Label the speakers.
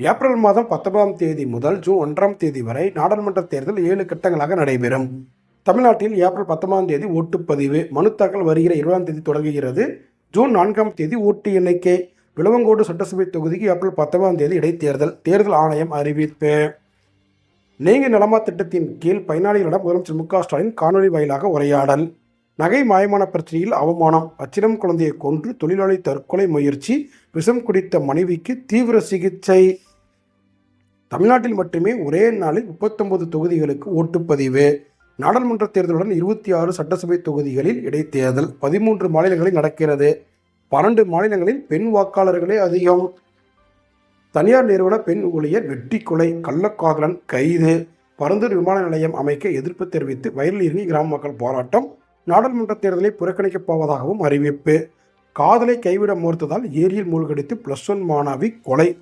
Speaker 1: April மாதம் பத்தொன்பதாம் தேதி முதல் ஜூன் ஒன்றாம் தேதி வரை நாடாளுமன்ற தேர்தல் ஏழு கட்டங்களாக நடைபெறும். தமிழ்நாட்டில் ஏப்ரல் பத்தொன்பதாம் தேதி ஓட்டுப்பதிவு மனு தாக்கல் வருகிற இருபதாம் தேதி தொடங்குகிறது. ஜூன் நான்காம் தேதி ஓட்டு எண்ணிக்கை விளவங்கோடு சட்டசபை தொகுதிக்கு ஏப்ரல் பத்தொன்பதாம் தேதி இடைத்தேர்தல் தேர்தல் ஆணையம் அறிவிப்பு. நீங்க நலமா திட்டத்தின் கீழ் பயனாளிகளிடம் முதலமைச்சர் மு க ஸ்டாலின் காணொலி வாயிலாக உரையாடல். நகை மாயமான பிரச்சனையில் அவமானம் அச்சிடம் குழந்தையை கொன்று தொழிலாளி தற்கொலை முயற்சி விஷம் குடித்த மனைவிக்கு தீவிர சிகிச்சை. தமிழ்நாட்டில் மட்டுமே ஒரே நாளில் முப்பத்தொன்பது தொகுதிகளுக்கு ஓட்டுப்பதிவு. நாடாளுமன்ற தேர்தலுடன் இருபத்தி ஆறு சட்டசபை தொகுதிகளில் இடைத்தேர்தல் பதிமூன்று மாநிலங்களில் நடக்கிறது. பன்னெண்டு மாநிலங்களில் பெண் வாக்காளர்களே அதிகம். தனியார் நிறுவன பெண் ஊழியர் வெட்டி கொலை கள்ளக்காதலன் கைது. பரந்தூர் விமான நிலையம் அமைக்க எதிர்ப்பு தெரிவித்து வயலில் இறங்கி கிராம மக்கள் போராட்டம். நாடாளுமன்ற தேர்தலை புறக்கணிக்கப் போவதாகவும் அறிவிப்பு. காதலை கைவிட மறுத்ததால் ஏரியில் மூழ்கடித்து பிளஸ் ஒன் மாணவி கொலை